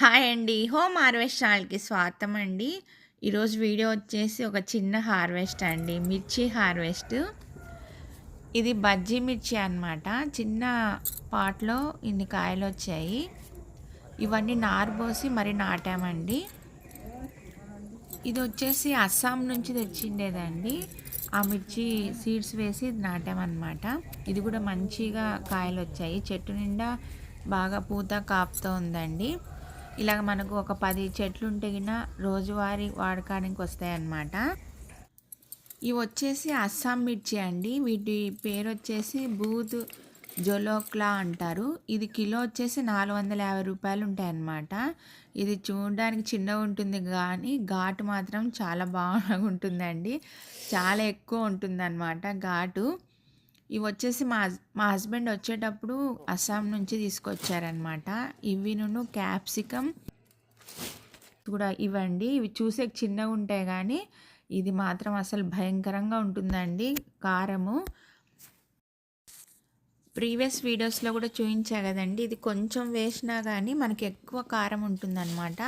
Hi అండి. Home harvest ఛానల్కి స్వాగతం అండి ఈరోజు వీడియో వచ్చేసి ఒక చిన్న హార్వెస్ట్ అండి. మిర్చి హార్వెస్ట్. ఇది బజ్జీ మిర్చి అనమాట చిన్న పాట్లో ఇన్ని కాయలు వచ్చాయి. ఇవన్నీ నారబోసి మరి నాటామండి. ఇది వచ్చేసి అస్సాం నుంచి తెచ్చిండేదండి. ఆ మిర్చి సీడ్స్ వేసి నాటామన్నమాట. ఇది కూడా మంచిగా కాయలు వచ్చాయి. చెట్టు నిండా బాగా పూత కాపుతూ ఉందండి. ఇలాగ మనకు ఒక పది చెట్లు ఉంటే గిన రోజువారీ వాడకానికి వస్తాయి అన్నమాట ఇవి వచ్చేసి అస్సాం మిర్చి అండి. వీటి పేరు వచ్చేసి బూత్ జొలోక్లా అంటారు. ఇది కిలో వచ్చేసి నాలుగు వందల యాభై రూపాయలు ఉంటాయి అన్నమాట ఇది చూడడానికి చిన్నగా ఉంటుంది కానీ ఘాటు మాత్రం చాలా బాగా ఉంటుందండి చాలా ఎక్కువ ఉంటుందన్నమాట ఘాటు. ఇవి వచ్చేసి మా మా హస్బెండ్ వచ్చేటప్పుడు అస్సాం నుంచి తీసుకొచ్చారనమాట ఇవి నేను క్యాప్సికమ్ కూడా ఇవ్వండి. ఇవి చూసే చిన్నగా ఉంటాయి కానీ ఇది మాత్రం అసలు భయంకరంగా ఉంటుందండి. కారము. ప్రీవియస్ వీడియోస్లో కూడా చూపించా కదండి. ఇది కొంచెం వేసినా కానీ మనకి ఎక్కువ కారం ఉంటుందన్నమాట.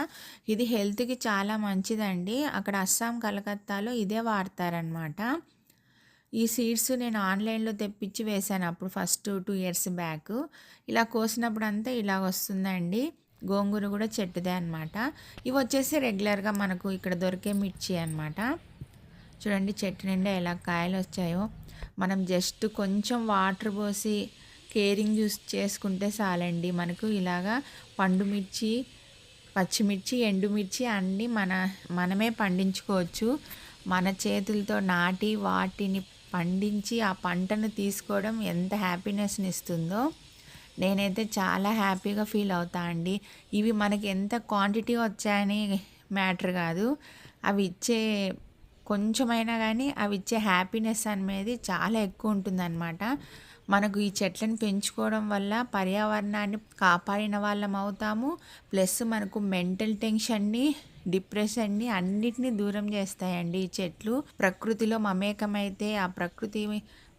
ఇది హెల్త్కి చాలా మంచిదండి. అక్కడ అస్సాం కలకత్తాలో ఇదే వాడతారనమాట ఈ సీడ్స్ నేను ఆన్లైన్లో తెప్పించి వేసాను అప్పుడు ఫస్ట్ టూ ఇయర్స్ బ్యాక్. ఇలా కోసినప్పుడు అంతా ఇలా వస్తుందండి. గోంగూర కూడా చెట్టుదే అనమాట ఇవి వచ్చేసి రెగ్యులర్గా మనకు ఇక్కడ దొరికే మిర్చి అనమాట చూడండి చెట్టు నిండా ఎలా కాయలు వచ్చాయో. మనం జస్ట్ కొంచెం వాటర్ పోసి కేరింగ్ యూస్ చేసుకుంటే చాలండి మనకు ఇలాగా పండు మిర్చి పచ్చిమిర్చి ఎండుమిర్చి అన్నీ మన మనమే పండించుకోవచ్చు. మన చేతులతో నాటి వాటిని పండించి ఆ పంటను తీసుకోవడం ఎంత హ్యాపీనెస్ని ఇస్తుందో నేనైతే చాలా హ్యాపీగా ఫీల్ అవుతా అండి. ఇవి మనకి ఎంత క్వాంటిటీ వచ్చాయని మ్యాటర్ కాదు. అవి ఇచ్చే కొంచెమైనా కానీ అవి ఇచ్చే హ్యాపీనెస్ అనేది చాలా ఎక్కువ ఉంటుందన్నమాట. మనకు ఈ చెట్లను పెంచుకోవడం వల్ల పర్యావరణాన్ని కాపాడిన వాళ్ళం అవుతాము. ప్లస్ మనకు మెంటల్ టెన్షన్ని డిప్రెషన్ని అన్నిటినీ దూరం చేస్తాయండి ఈ చెట్లు. ప్రకృతిలో మమేకమైతే ఆ ప్రకృతి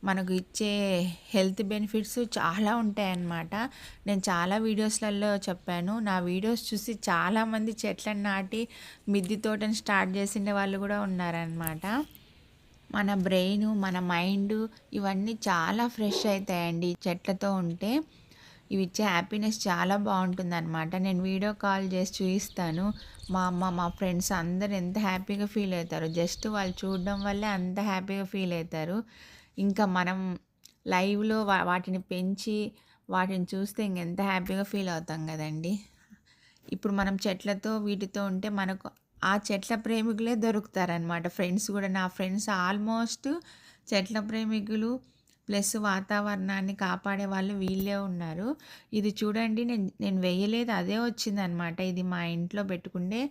మనకు ఇచ్చే హెల్త్ బెనిఫిట్స్ చాలా ఉంటాయన్నమాట. నేను చాలా వీడియోస్లలో చెప్పాను. నా వీడియోస్ చూసి చాలామంది చెట్లను నాటి మిద్ది తోటని స్టార్ట్ చేసిన వాళ్ళు కూడా ఉన్నారనమాట మన బ్రెయిన్ మన మైండ్ ఇవన్నీ చాలా ఫ్రెష్ అవుతాయండి చెట్లతో ఉంటే ఇవి ఇచ్చే హ్యాపీనెస్ చాలా బాగుంటుంది అనమాట నేను వీడియో కాల్ చేసి చూపిస్తాను. మా అమ్మ మా ఫ్రెండ్స్ అందరు ఎంత హ్యాపీగా ఫీల్ అవుతారు. జస్ట్ వాళ్ళు చూడడం వల్లే అంత హ్యాపీగా ఫీల్ అవుతారు. ఇంకా మనం లైవ్లో వాటిని పెంచి వాటిని చూస్తే ఇంకెంత హ్యాపీగా ఫీల్ అవుతాం కదండి. ఇప్పుడు మనం చెట్లతో వీటితో ఉంటే మనకు ఆ చెట్ల ప్రేమికులే దొరుకుతారనమాట ఫ్రెండ్స్ కూడా నా ఫ్రెండ్స్ ఆల్మోస్ట్ చెట్ల ప్రేమికులు ప్లస్ వాతావరణాన్ని కాపాడే వాళ్ళు వీళ్ళే ఉన్నారు. ఇది చూడండి నేను నేను వేయలేదు అదే వచ్చిందనమాట ఇది మా ఇంట్లో పెట్టుకుండే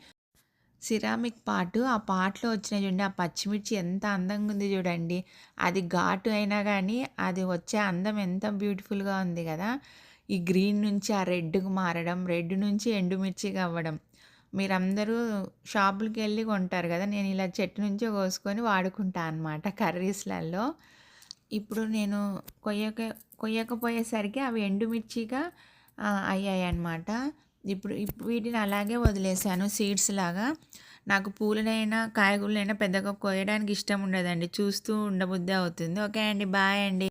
సిరామిక్ పాటు. ఆ పాటలో వచ్చిన చూడండి ఆ పచ్చిమిర్చి ఎంత అందంగా ఉంది చూడండి. అది ఘాటు అయినా కానీ అది వచ్చే అందం ఎంత బ్యూటిఫుల్గా ఉంది కదా. ఈ గ్రీన్ నుంచి ఆ రెడ్కు మారడం రెడ్ నుంచి ఎండుమిర్చిగా అవ్వడం. మీరందరూ షాపులకి వెళ్ళి కొంటారు కదా నేను ఇలా చెట్టు నుంచి కోసుకొని వాడుకుంటా అనమాట కర్రీస్లలో. ఇప్పుడు నేను కొయ్యక కొయ్యకపోయేసరికి అవి ఎండుమిర్చిగా అయ్యాయి అన్నమాట ఇప్పుడు వీటిని అలాగే వదిలేసాను సీడ్స్ లాగా. నాకు పూలనైనా కాయగూరలైనా పెద్దగా కోయడానికి ఇష్టం ఉండదండి. చూస్తూ ఉండబుద్ధి అవుతుంది. ఓకే అండి బాయ్ అండి.